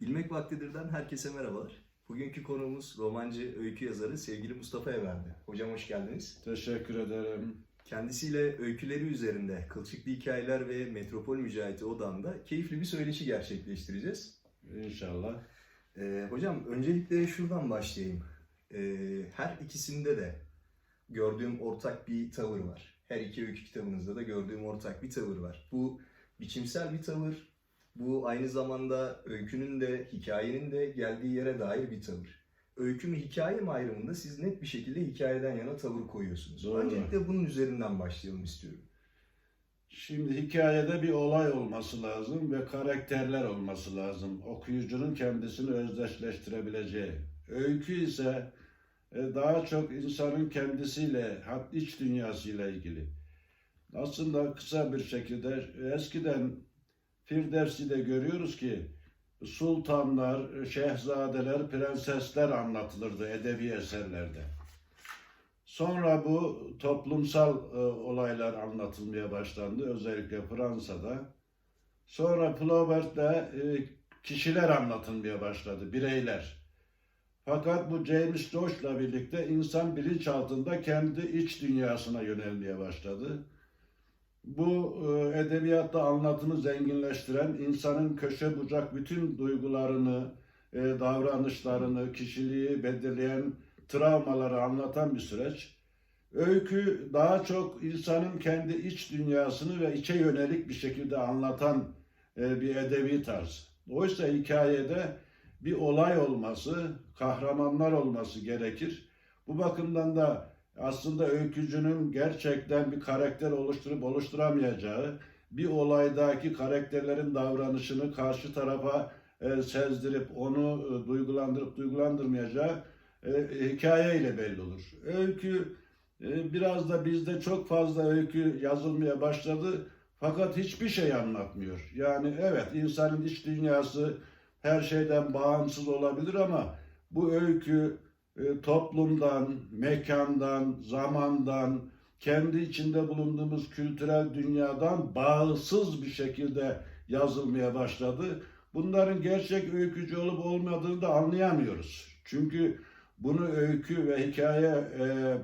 Bilmek Vaktidir'den herkese merhabalar. Bugünkü konuğumuz romancı, öykü yazarı sevgili Mustafa Everdi. Hocam hoş geldiniz. Teşekkür ederim. Kendisiyle öyküleri üzerinde Kılçıklı Hikayeler ve Metropol Mücahiti Odam'da keyifli bir söyleşi gerçekleştireceğiz. İnşallah. Ee, hocam öncelikle şuradan başlayayım. Ee, her ikisinde de gördüğüm ortak bir tavır var. Her iki öykü kitabınızda da gördüğüm ortak bir tavır var. Bu biçimsel bir tavır. Bu aynı zamanda öykünün de hikayenin de geldiği yere dair bir tavır. Öykü mü hikaye mi ayrımında siz net bir şekilde hikayeden yana tavır koyuyorsunuz. Doğru. Öncelikle bunun üzerinden başlayalım istiyorum. Şimdi hikayede bir olay olması lazım ve karakterler olması lazım. Okuyucunun kendisini özdeşleştirebileceği. Öykü ise e, daha çok insanın kendisiyle, iç dünyasıyla ilgili. Aslında kısa bir şekilde eskiden Firdevsi'de görüyoruz ki sultanlar, şehzadeler, prensesler anlatılırdı edebi eserlerde. Sonra bu toplumsal e, olaylar anlatılmaya başlandı özellikle Fransa'da. Sonra Flaubert'te e, kişiler anlatılmaya başladı, bireyler. Fakat bu James Joyce'la birlikte insan bilinçaltında kendi iç dünyasına yönelmeye başladı. Bu e, edebiyatta anlatımı zenginleştiren, insanın köşe bucak bütün duygularını, e, davranışlarını, kişiliği belirleyen travmaları anlatan bir süreç. Öykü daha çok insanın kendi iç dünyasını ve içe yönelik bir şekilde anlatan e, bir edebi tarz. Oysa hikayede bir olay olması, kahramanlar olması gerekir. Bu bakımdan da aslında öykücünün gerçekten bir karakter oluşturup oluşturamayacağı, bir olaydaki karakterlerin davranışını karşı tarafa e, sezdirip onu e, duygulandırıp duygulandırmayacağı e, hikaye ile belli olur. Öykü e, biraz da bizde çok fazla öykü yazılmaya başladı fakat hiçbir şey anlatmıyor. Yani evet insanın iç dünyası her şeyden bağımsız olabilir ama bu öykü toplumdan, mekandan, zamandan, kendi içinde bulunduğumuz kültürel dünyadan bağımsız bir şekilde yazılmaya başladı. Bunların gerçek öykücü olup olmadığını da anlayamıyoruz. Çünkü bunu öykü ve hikaye e,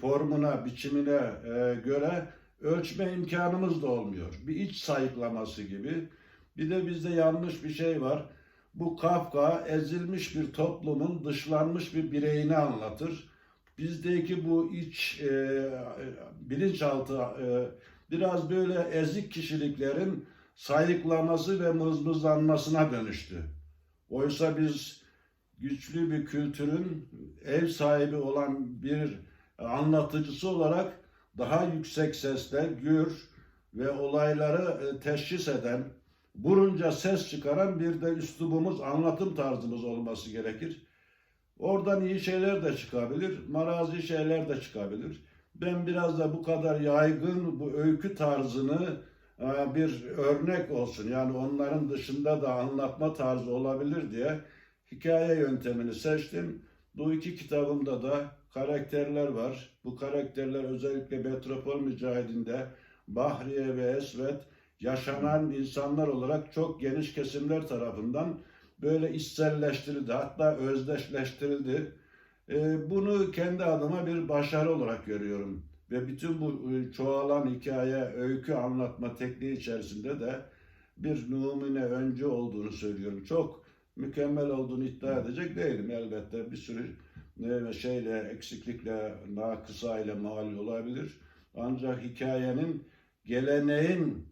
formuna, biçimine e, göre ölçme imkanımız da olmuyor. Bir iç sayıklaması gibi. Bir de bizde yanlış bir şey var. Bu Kafka ezilmiş bir toplumun dışlanmış bir bireyini anlatır. Bizdeki bu iç e, bilinçaltı e, biraz böyle ezik kişiliklerin sayıklaması ve mızmızlanmasına dönüştü. Oysa biz güçlü bir kültürün ev sahibi olan bir anlatıcısı olarak daha yüksek sesle gür ve olayları e, teşhis eden, burunca ses çıkaran bir de üslubumuz, anlatım tarzımız olması gerekir. Oradan iyi şeyler de çıkabilir, marazi şeyler de çıkabilir. Ben biraz da bu kadar yaygın bu öykü tarzını e, bir örnek olsun. Yani onların dışında da anlatma tarzı olabilir diye hikaye yöntemini seçtim. Bu iki kitabımda da karakterler var. Bu karakterler özellikle Metropol Mücahidinde Bahriye ve Esvet yaşanan insanlar olarak çok geniş kesimler tarafından böyle içselleştirildi. Hatta özdeşleştirildi. Ee, Bunu kendi adıma bir başarı olarak görüyorum. Ve bütün bu e, çoğalan hikaye, öykü anlatma tekniği içerisinde de bir numune öncü olduğunu söylüyorum. Çok mükemmel olduğunu iddia edecek değilim elbette. Bir sürü e, şeyle, eksiklikle, nakısayla mal olabilir. Ancak hikayenin, geleneğin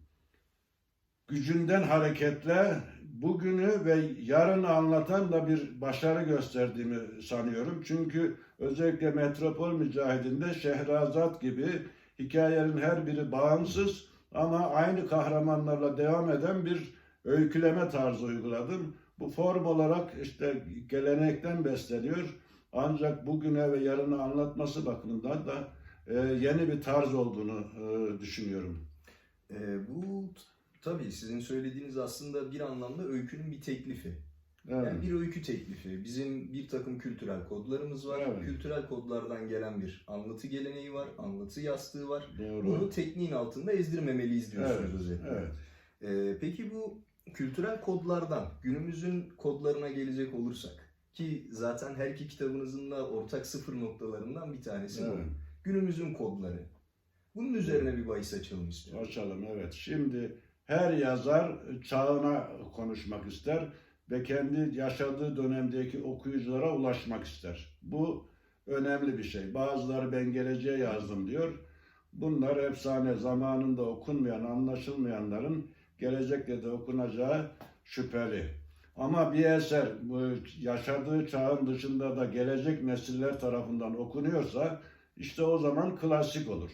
gücünden hareketle bugünü ve yarını anlatan da bir başarı gösterdiğimi sanıyorum. Çünkü özellikle Metropol Mücahidinde Şehrazat gibi hikayenin her biri bağımsız ama aynı kahramanlarla devam eden bir öyküleme tarzı uyguladım. Bu form olarak işte gelenekten besleniyor. Ancak bugüne ve yarını anlatması bakımından da e, yeni bir tarz olduğunu e, düşünüyorum. Ee, bu tabii sizin söylediğiniz aslında bir anlamda öykünün bir teklifi. Evet. Yani bir öykü teklifi. Bizim bir takım kültürel kodlarımız var. Evet. Kültürel kodlardan gelen bir anlatı geleneği var, anlatı yastığı var. Doğru. Bunu tekniğin altında ezdirmemeliyiz diyorsunuz Evet, özetle. evet. Ee, peki bu kültürel kodlardan günümüzün kodlarına gelecek olursak ki zaten her iki kitabınızın da ortak sıfır noktalarından bir tanesi bu. Evet. Günümüzün kodları. Bunun üzerine bir bahis açalım istiyorum. Açalım evet. Şimdi her yazar çağına konuşmak ister ve kendi yaşadığı dönemdeki okuyuculara ulaşmak ister. Bu önemli bir şey. Bazıları ben geleceğe yazdım diyor. Bunlar efsane zamanında okunmayan, anlaşılmayanların gelecekte de okunacağı şüpheli. Ama bir eser yaşadığı çağın dışında da gelecek nesiller tarafından okunuyorsa işte o zaman klasik olur.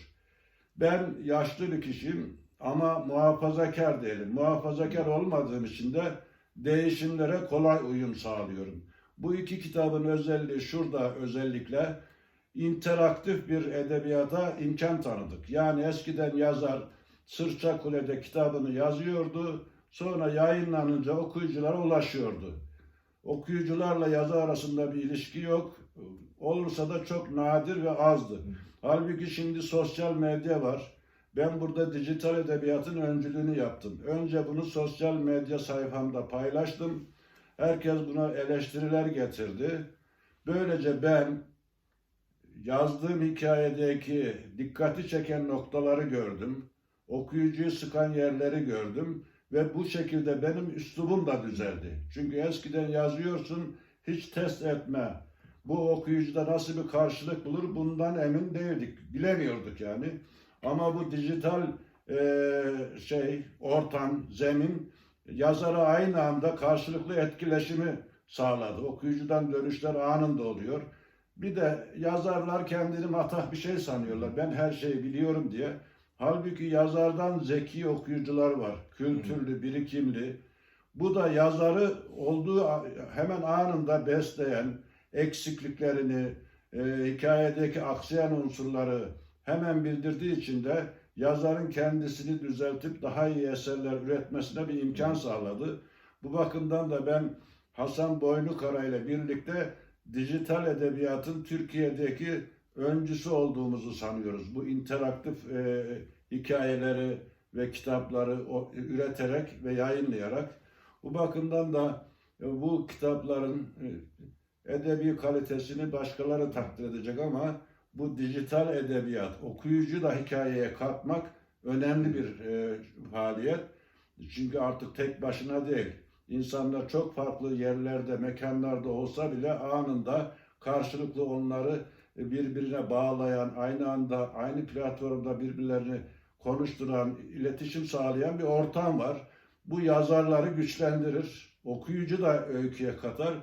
Ben yaşlı bir kişiyim ama muhafazakar değilim. Muhafazakar olmadığım için de değişimlere kolay uyum sağlıyorum. Bu iki kitabın özelliği şurada özellikle interaktif bir edebiyata imkan tanıdık. Yani eskiden yazar Sırça Kule'de kitabını yazıyordu. Sonra yayınlanınca okuyuculara ulaşıyordu. Okuyucularla yazı arasında bir ilişki yok. Olursa da çok nadir ve azdı. Halbuki şimdi sosyal medya var. Ben burada dijital edebiyatın öncülüğünü yaptım. Önce bunu sosyal medya sayfamda paylaştım. Herkes buna eleştiriler getirdi. Böylece ben yazdığım hikayedeki dikkati çeken noktaları gördüm. Okuyucuyu sıkan yerleri gördüm ve bu şekilde benim üslubum da düzeldi. Çünkü eskiden yazıyorsun hiç test etme. Bu okuyucuda nasıl bir karşılık bulur bundan emin değildik. Bilemiyorduk yani. Ama bu dijital eee, şey ortam, zemin yazara aynı anda karşılıklı etkileşimi sağladı. Okuyucudan dönüşler anında oluyor. Bir de yazarlar kendini matah bir şey sanıyorlar. Ben her şeyi biliyorum diye. Halbuki yazardan zeki okuyucular var. Kültürlü, birikimli. Bu da yazarı olduğu hemen anında besleyen, eksikliklerini, e, hikayedeki aksayan unsurları hemen bildirdiği için de yazarın kendisini düzeltip daha iyi eserler üretmesine bir imkan sağladı. Bu bakımdan da ben Hasan Boynukara ile birlikte dijital edebiyatın Türkiye'deki öncüsü olduğumuzu sanıyoruz. Bu interaktif e, hikayeleri ve kitapları o, üreterek ve yayınlayarak. Bu bakımdan da e, bu kitapların e, edebi kalitesini başkaları takdir edecek ama bu dijital edebiyat, okuyucu da hikayeye katmak önemli bir e, faaliyet. Çünkü artık tek başına değil. İnsanlar çok farklı yerlerde, mekanlarda olsa bile anında karşılıklı onları birbirine bağlayan, aynı anda, aynı platformda birbirlerini konuşturan, iletişim sağlayan bir ortam var. Bu yazarları güçlendirir, okuyucu da öyküye katar.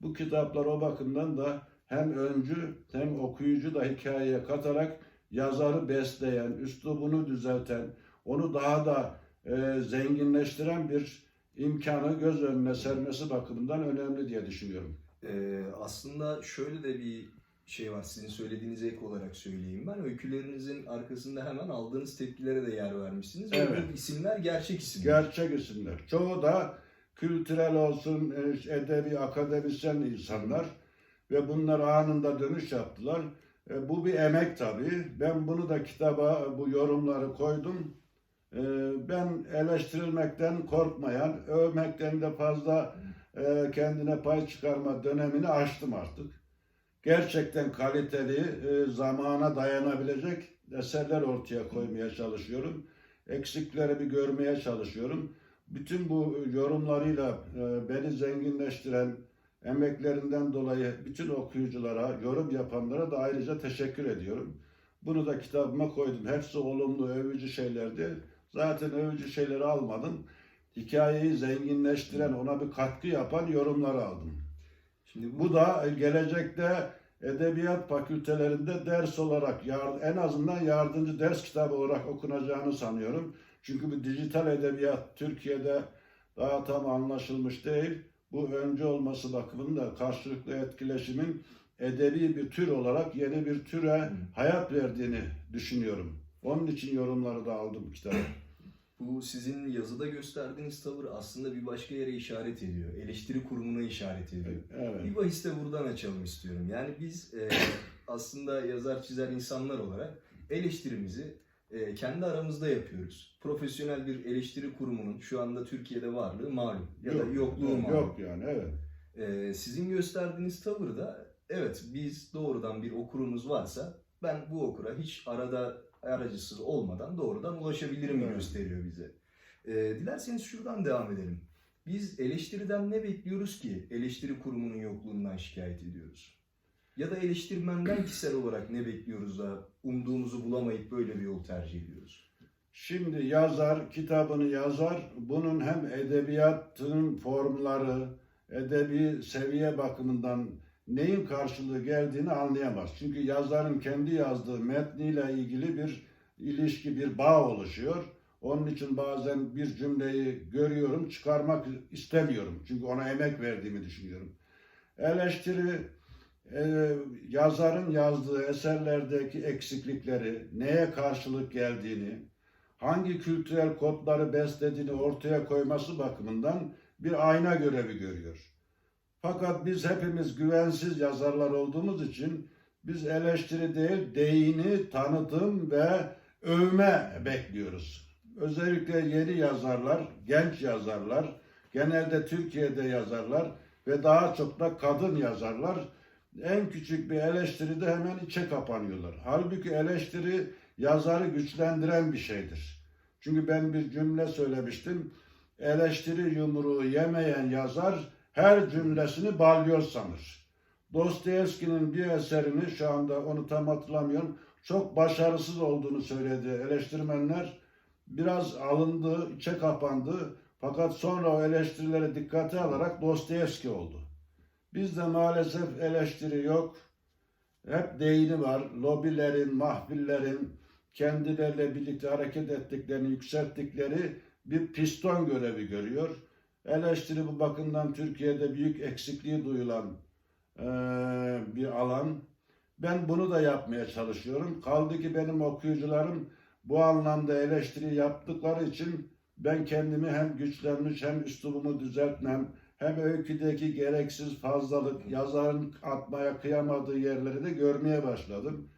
Bu kitaplar o bakımdan da hem öncü hem okuyucu da hikayeye katarak yazarı besleyen, üslubunu düzelten, onu daha da e, zenginleştiren bir imkanı göz önüne sermesi bakımından önemli diye düşünüyorum. Ee, aslında şöyle de bir şey var sizin söylediğinize ek olarak söyleyeyim ben. Öykülerinizin arkasında hemen aldığınız tepkilere de yer vermişsiniz. Ve Evet. bu isimler gerçek isimler. Gerçek isimler. Çoğu da kültürel olsun, e, edebi, akademisyen insanlar ve bunlar anında dönüş yaptılar. E, Bu bir emek tabii. Ben bunu da kitaba bu yorumları koydum. E, Ben eleştirilmekten korkmayan, övmekten de fazla e, kendine pay çıkarma dönemini aştım artık. Gerçekten kaliteli, e, zamana dayanabilecek eserler ortaya koymaya çalışıyorum. Eksikleri bir görmeye çalışıyorum. Bütün bu yorumlarıyla e, beni zenginleştiren emeklerinden dolayı bütün okuyuculara, yorum yapanlara da ayrıca teşekkür ediyorum. Bunu da kitabıma koydum. Hepsi olumlu, övücü şeylerdi. Zaten övücü şeyleri almadım. Hikayeyi zenginleştiren, ona bir katkı yapan yorumları aldım. Şimdi bu, Bu da gelecekte edebiyat fakültelerinde ders olarak en azından yardımcı ders kitabı olarak okunacağını sanıyorum. Çünkü bu dijital edebiyat Türkiye'de daha tam anlaşılmış değil. Bu öncü olması bakımından karşılıklı etkileşimin edebi bir tür olarak yeni bir türe hayat verdiğini düşünüyorum. Onun için yorumları da aldım kitabı. bu sizin yazıda gösterdiğiniz tavır aslında bir başka yere işaret ediyor. Eleştiri kurumuna işaret ediyor. Evet. Bir bahis de buradan açalım istiyorum. Yani biz e, aslında yazar çizer insanlar olarak eleştirimizi e, kendi aramızda yapıyoruz. Profesyonel bir eleştiri kurumunun şu anda Türkiye'de varlığı malum ya da Yok, yokluğu yok, malum. Yok yani evet. Ee, sizin gösterdiğiniz tavır da evet biz doğrudan bir okurumuz varsa ben bu okura hiç arada aracısız olmadan doğrudan ulaşabilirim Evet. gösteriyor bize. Ee, dilerseniz şuradan devam edelim. Biz eleştiriden ne bekliyoruz ki eleştiri kurumunun yokluğundan şikayet ediyoruz? Ya da eleştirmenden kişisel olarak ne bekliyoruz da umduğumuzu bulamayıp böyle bir yol tercih ediyoruz? Şimdi yazar kitabını yazar. Bunun hem edebiyatın formları, edebi seviye bakımından neyin karşılığı geldiğini anlayamaz. Çünkü yazarın kendi yazdığı metniyle ilgili bir ilişki, bir bağ oluşuyor. Onun için bazen bir cümleyi görüyorum, çıkarmak istemiyorum. Çünkü ona emek verdiğimi düşünüyorum. Eleştiri yazarın yazdığı eserlerdeki eksiklikleri, neye karşılık geldiğini, hangi kültürel kodları beslediğini ortaya koyması bakımından bir ayna görevi görüyor. Fakat biz hepimiz güvensiz yazarlar olduğumuz için biz eleştiri değil, deyini, tanıtım ve övme bekliyoruz. Özellikle yeni yazarlar, genç yazarlar, genelde Türkiye'de yazarlar ve daha çok da kadın yazarlar en küçük bir eleştiride hemen içe kapanıyorlar. Halbuki eleştiri yazarı güçlendiren bir şeydir. Çünkü ben bir cümle söylemiştim. Eleştiri yumruğu yemeyen yazar her cümlesini balyoz sanır. Dostoyevski'nin bir eserini şu anda onu tam hatırlamıyorum. Çok başarısız olduğunu söyledi eleştirmenler. Biraz alındı, içe kapandı. Fakat sonra o eleştirileri dikkate alarak Dostoyevski oldu. Bizde maalesef eleştiri yok. Hep deyini var. Lobilerin, mahfillerin kendileriyle birlikte hareket ettiklerini, yükselttikleri bir piston görevi görüyor. Eleştiri bu bakımdan Türkiye'de büyük eksikliği duyulan eee, bir alan. Ben bunu da yapmaya çalışıyorum. Kaldı ki benim okuyucularım bu anlamda eleştiri yaptıkları için ben kendimi hem güçlenmiş hem üslubumu düzeltmem, hem öyküdeki gereksiz fazlalık, yazarın atmaya kıyamadığı yerleri de görmeye başladım.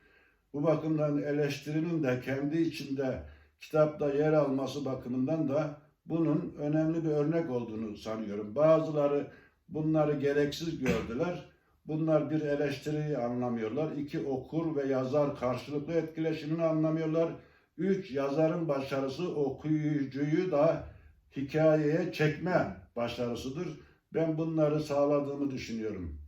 Bu bakımdan eleştirinin de kendi içinde kitapta yer alması bakımından da bunun önemli bir örnek olduğunu sanıyorum. Bazıları bunları gereksiz gördüler. Bunlar bir eleştiriyi anlamıyorlar. İki okur ve yazar karşılıklı etkileşimini anlamıyorlar. Üç yazarın başarısı okuyucuyu da hikayeye çekme başarısıdır. Ben bunları sağladığımı düşünüyorum.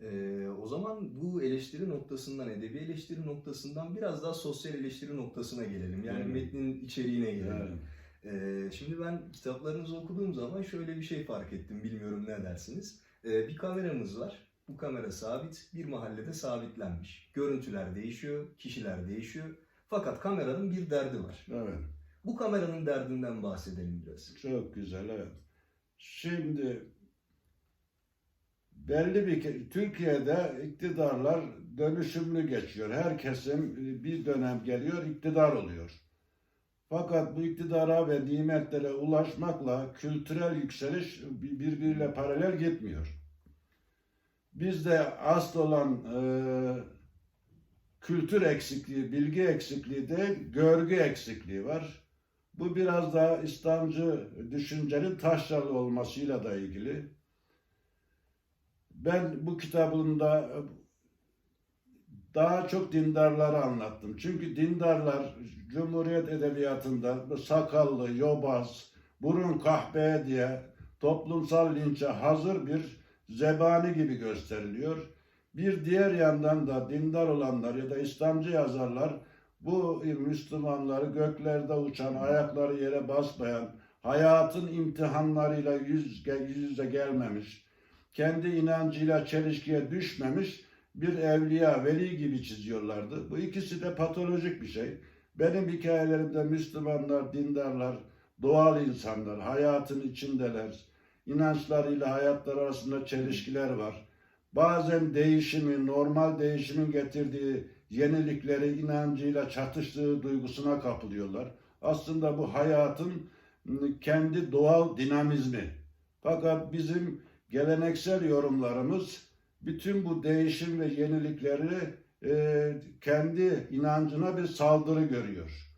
Ee, o zaman bu eleştiri noktasından, edebi eleştiri noktasından biraz daha sosyal eleştiri noktasına gelelim. Yani Evet. metnin içeriğine gelelim. Yani, Ee, şimdi ben kitaplarınızı okuduğum zaman şöyle bir şey fark ettim. Bilmiyorum ne dersiniz. Ee, bir kameramız var. Bu kamera sabit. Bir mahallede sabitlenmiş. Görüntüler değişiyor, kişiler değişiyor. Fakat kameranın bir derdi var. evet. Bu kameranın derdinden bahsedelim biraz. Çok güzel evet. Şimdi belli bir Türkiye'de iktidarlar dönüşümlü geçiyor. Her kesim e, bir dönem geliyor iktidar oluyor. Fakat bu iktidara ve nimetlere ulaşmakla kültürel yükseliş bir- birbiriyle paralel gitmiyor. Bizde asıl olan e, kültür eksikliği, bilgi eksikliği değil, görgü eksikliği var. Bu biraz daha İslamcı düşüncenin taşralı olmasıyla da ilgili. Ben bu kitabımda daha çok dindarları anlattım. Çünkü dindarlar Cumhuriyet Edebiyatı'nda sakallı, yobaz, burun kahpe diye toplumsal linçe hazır bir zebani gibi gösteriliyor. Bir diğer yandan da dindar olanlar ya da İslamcı yazarlar bu Müslümanları göklerde uçan, ayakları yere basmayan, hayatın imtihanlarıyla yüz yüze gelmemiş, kendi inancıyla çelişkiye düşmemiş bir evliya, veli gibi çiziyorlardı. Bu ikisi de patolojik bir şey. Benim hikayelerimde Müslümanlar, dindarlar, doğal insanlar, hayatın içindeler. İnançlarıyla hayatlar arasında çelişkiler var. Bazen değişimi, normal değişimin getirdiği yenilikleri inancıyla çatıştığı duygusuna kapılıyorlar. Aslında bu hayatın kendi doğal dinamizmi. Fakat bizim geleneksel yorumlarımız bütün bu değişim ve yenilikleri e, kendi inancına bir saldırı görüyor.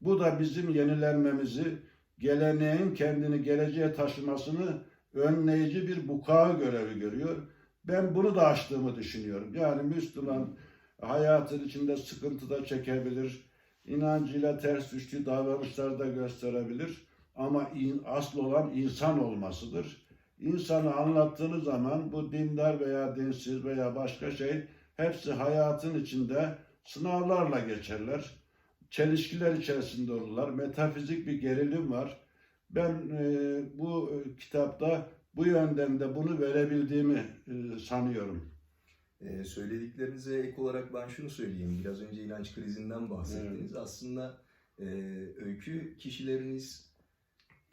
Bu da bizim yenilenmemizi, geleneğin kendini geleceğe taşımasını önleyici bir buka görevi görüyor. Ben bunu da aştığımı düşünüyorum. Yani Müslüman hayatın içinde sıkıntı da çekebilir, inancıyla ters düştüğü davranışlar da gösterebilir. Ama in, asıl olan insan olmasıdır. İnsanı anlattığınız zaman bu dindar veya dinsiz veya başka şey hepsi hayatın içinde sınavlarla geçerler. Çelişkiler içerisinde olurlar. Metafizik bir gerilim var. Ben e, bu kitapta bu yönden de bunu verebildiğimi e, sanıyorum. Ee, söylediklerinize ek olarak ben şunu söyleyeyim. Biraz önce inanç krizinden bahsettiniz. Aslında e, öykü kişileriniz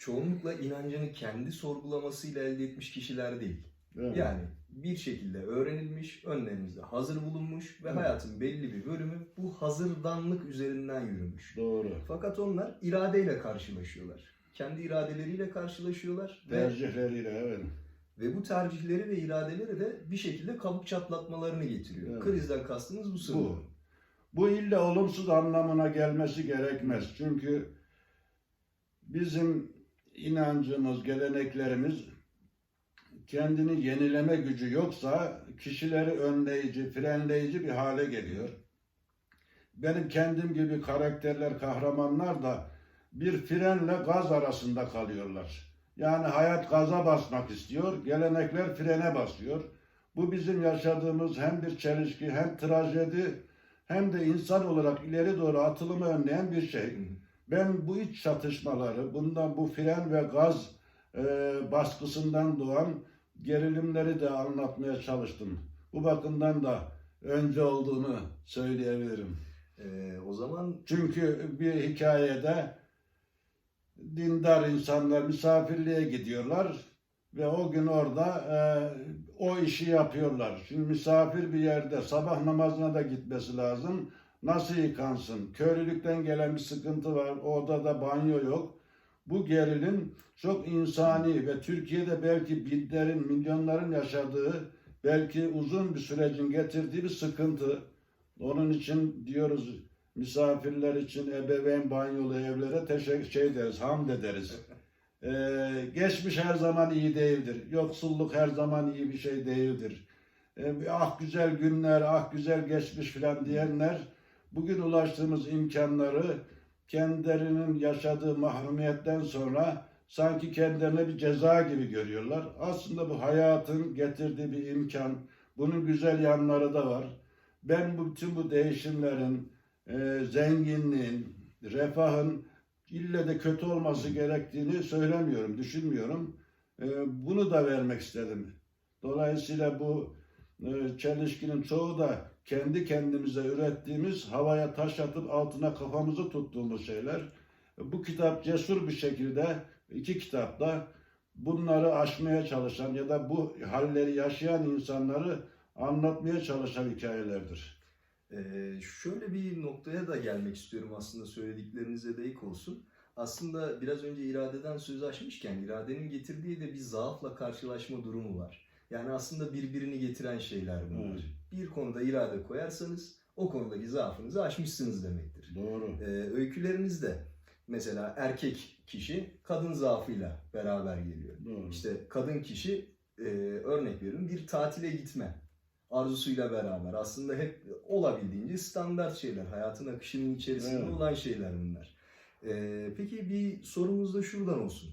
çoğunlukla inancını kendi sorgulamasıyla elde etmiş kişiler değil. Evet. Yani bir şekilde öğrenilmiş, önlerimizde hazır bulunmuş ve Evet. hayatın belli bir bölümü bu hazırdanlık üzerinden yürümüş. Doğru. Fakat onlar iradeyle karşılaşıyorlar. Kendi iradeleriyle karşılaşıyorlar ve, Tercihleriyle evet. ve bu tercihleri ve iradeleri de bir şekilde kabuk çatlatmalarını getiriyor. Evet. Krizden kastımız bu sanırım. Bu. Bu illa olumsuz anlamına gelmesi gerekmez. Çünkü bizim inancımız, geleneklerimiz kendini yenileme gücü yoksa kişileri önleyici, frenleyici bir hale geliyor. Benim kendim gibi karakterler, kahramanlar da bir frenle gaz arasında kalıyorlar. Yani hayat gaza basmak istiyor, gelenekler frene basıyor. Bu bizim yaşadığımız hem bir çelişki, hem trajedi, hem de insan olarak ileri doğru atılımı önleyen bir şey. Ben bu iç çatışmaları, bundan bu fren ve gaz e, baskısından doğan gerilimleri de anlatmaya çalıştım. Bu bakımdan da önce olduğunu söyleyebilirim. Ee, o zaman Çünkü bir hikayede dindar insanlar misafirliğe gidiyorlar ve o gün orada e, o işi yapıyorlar. Şimdi misafir bir yerde sabah namazına da gitmesi lazım. Nasıl yıkansın? Köylülükten gelen bir sıkıntı var. Orada da banyo yok. Bu gerilim çok insani ve Türkiye'de belki binlerin, milyonların yaşadığı belki uzun bir sürecin getirdiği bir sıkıntı. Onun için diyoruz misafirler için ebeveyn banyolu evlere teşekkür şey deriz, hamd ederiz. Ee, geçmiş her zaman iyi değildir. Yoksulluk her zaman iyi bir şey değildir. Ee, ah güzel günler, ah güzel geçmiş filan diyenler bugün ulaştığımız imkanları kendilerinin yaşadığı mahrumiyetten sonra sanki kendilerine bir ceza gibi görüyorlar. Aslında bu hayatın getirdiği bir imkan. Bunun güzel yanları da var. Ben bütün bu değişimlerin, e, zenginliğin, refahın ille de kötü olması gerektiğini söylemiyorum, düşünmüyorum. E, bunu da vermek istedim. Dolayısıyla bu e, çelişkinin çoğu da kendi kendimize ürettiğimiz, havaya taş atıp altına kafamızı tuttuğumuz şeyler. Bu kitap cesur bir şekilde, iki kitapta bunları aşmaya çalışan ya da bu halleri yaşayan insanları anlatmaya çalışan hikayelerdir. Ee, şöyle bir noktaya da gelmek istiyorum aslında söylediklerinize de ilk olsun. Aslında biraz önce iradeden söz açmışken iradenin getirdiği de bir zaafla karşılaşma durumu var. Yani aslında birbirini getiren şeyler bunlar. Evet. Bir konuda irade koyarsanız o konudaki zaafınızı aşmışsınız demektir. Doğru. Ee, öykülerinizde mesela erkek kişi kadın zaafıyla beraber geliyor. Doğru. İşte kadın kişi e, örnek veriyorum bir tatile gitme arzusuyla beraber aslında hep olabildiğince standart şeyler hayatın akışının içerisinde Evet. olan şeyler bunlar. E, peki bir sorumuz da şuradan olsun.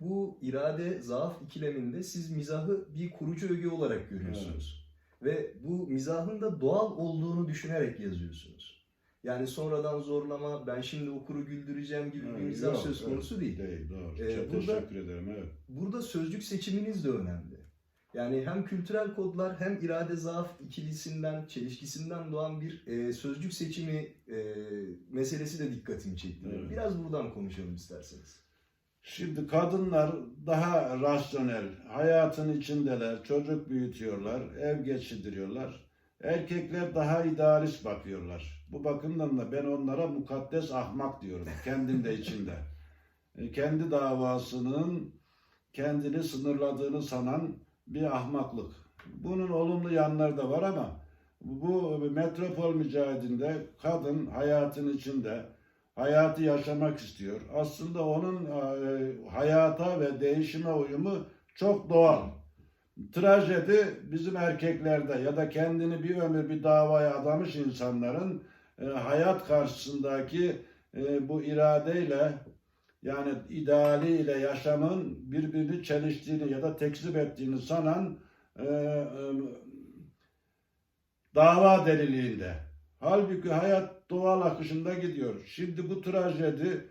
Bu irade zaaf ikileminde siz mizahı bir kurucu öge olarak görüyorsunuz. Ve bu mizahın da doğal olduğunu düşünerek yazıyorsunuz. Yani sonradan zorlama, ben şimdi okuru güldüreceğim gibi bir Evet, mizah yok, söz evet. konusu değil. Değil, doğru. Ee, Çok burada- teşekkür ederim. Evet. Burada sözcük seçiminiz de önemli. Yani hem kültürel kodlar hem irade zaaf ikilisinden, çelişkisinden doğan bir e, sözcük seçimi e, meselesi de dikkatimi çekti. Evet. Biraz buradan konuşalım isterseniz. Şimdi kadınlar daha rasyonel, hayatın içindeler, çocuk büyütüyorlar, ev geçindiriyorlar. Erkekler daha idealist bakıyorlar. Bu bakımdan da ben onlara mukaddes ahmak diyorum, kendim de içinde. E, Kendi davasının kendini sınırladığını sanan bir ahmaklık. Bunun olumlu yanları da var ama bu metropol mücadelinde kadın hayatın içinde hayatı yaşamak istiyor. Aslında onun e, hayata ve değişime uyumu çok doğal. Trajedi bizim erkeklerde ya da kendini bir ömür bir davaya adamış insanların e, hayat karşısındaki e, bu iradeyle yani idealiyle yaşamın birbirini çeliştiğini ya da tekzip ettiğini sanan e, e, dava deliliğinde. Halbuki hayat doğal akışında gidiyor. Şimdi bu trajedi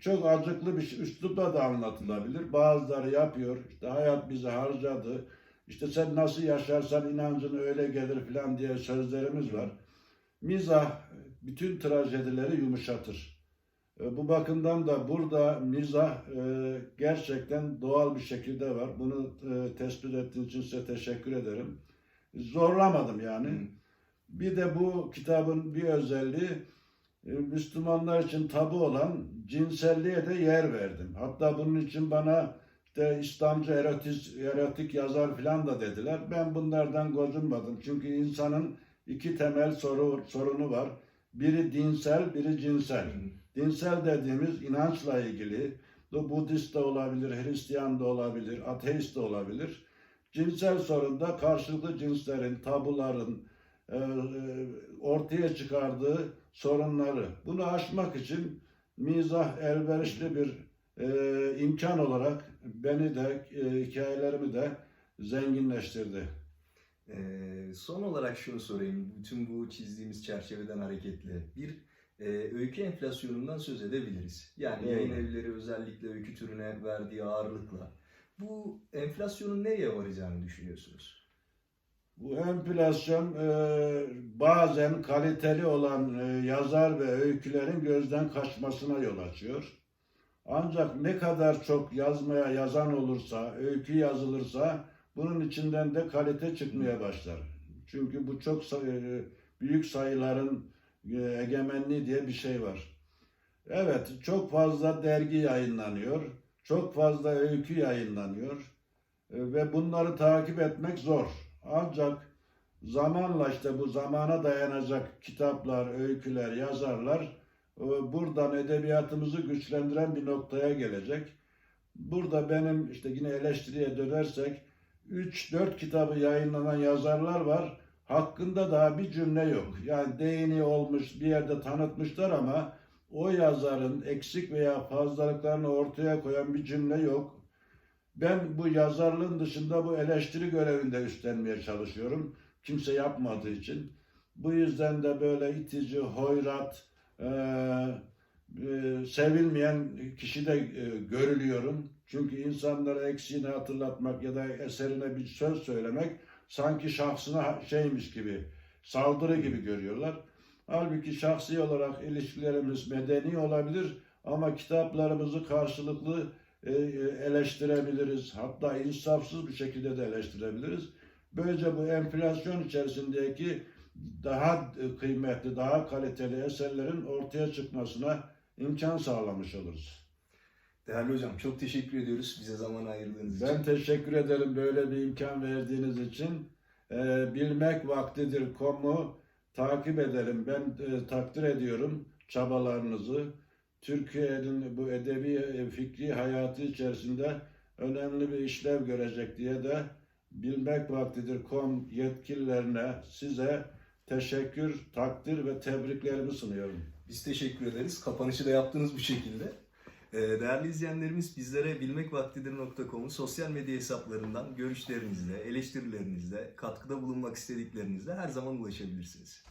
çok acıklı bir şey, üslupla da anlatılabilir. Bazıları yapıyor. İşte hayat bizi harcadı. İşte sen nasıl yaşarsan inancın öyle gelir falan diye sözlerimiz var. Mizah bütün trajedileri yumuşatır. E, Bu bakımdan da burada mizah e, gerçekten doğal bir şekilde var. Bunu e, tespit ettiğiniz için size teşekkür ederim. Zorlamadım yani. Bir de bu kitabın bir özelliği e, Müslümanlar için tabu olan cinselliğe de yer verdim. Hatta bunun için bana işte İslamcı erotik, erotik yazar falan da dediler. Ben bunlardan gocunmadım. Çünkü insanın iki temel soru, sorunu var. Biri dinsel, biri cinsel. Dinsel dediğimiz inançla ilgili. Bu Budist de olabilir, Hristiyan da olabilir, ateist de olabilir. Cinsel sorunda karşılıklı cinslerin, tabuların ortaya çıkardığı sorunları. Bunu aşmak için mizah elverişli bir e, imkan olarak beni de e, hikayelerimi de zenginleştirdi. Ee, son olarak şunu sorayım. Bütün bu çizdiğimiz çerçeveden hareketle bir e, öykü enflasyonundan söz edebiliriz. Yani yayın evleri özellikle öykü türüne verdiği ağırlıkla. Bu enflasyonun nereye varacağını düşünüyorsunuz? Bu enflasyon e, bazen kaliteli olan e, yazar ve öykülerin gözden kaçmasına yol açıyor. Ancak ne kadar çok yazmaya yazan olursa, öykü yazılırsa bunun içinden de kalite çıkmaya başlar. Çünkü bu çok say- e, büyük sayıların e, egemenliği diye bir şey var. Evet, çok fazla dergi yayınlanıyor, çok fazla öykü yayınlanıyor E, ve bunları takip etmek zor. Ancak zamanla işte bu zamana dayanacak kitaplar, öyküler, yazarlar e, buradan edebiyatımızı güçlendiren bir noktaya gelecek. Burada benim işte yine eleştiriye dönersek 3-4 kitabı yayınlanan yazarlar var. Hakkında daha bir cümle yok. Yani değini olmuş bir yerde tanıtmışlar ama o yazarın eksik veya fazlalıklarını ortaya koyan bir cümle yok. Ben bu yazarlığın dışında bu eleştiri görevinde üstlenmeye çalışıyorum. Kimse yapmadığı için. Bu yüzden de böyle itici, hoyrat, e, e, sevilmeyen kişi de e, görülüyorum. Çünkü insanlara eksiğini hatırlatmak ya da eserine bir söz söylemek sanki şahsına şeymiş gibi, saldırı gibi görüyorlar. Halbuki şahsi olarak ilişkilerimiz medeni olabilir ama kitaplarımızı karşılıklı eleştirebiliriz. Hatta insafsız bir şekilde de eleştirebiliriz. Böylece bu enflasyon içerisindeki daha e, kıymetli, daha kaliteli eserlerin ortaya çıkmasına imkan sağlamış oluruz. Değerli hocam çok teşekkür ediyoruz bize zaman ayırdığınız için. Ben teşekkür ederim böyle bir imkan verdiğiniz için. Ee, bilmek vaktidir komu takip edelim. Ben e, takdir ediyorum çabalarınızı. Türkiye'nin bu edebi e, fikri hayatı içerisinde önemli bir işlev görecek diye de bilmek vaktidir kom yetkililerine size teşekkür, takdir ve tebriklerimi sunuyorum. Biz teşekkür ederiz. Kapanışı da yaptınız bu şekilde. Ee, Değerli izleyenlerimiz bizlere bilmekvaktidir.com'un sosyal medya hesaplarından görüşlerinizle, eleştirilerinizle, katkıda bulunmak istediklerinizle her zaman ulaşabilirsiniz.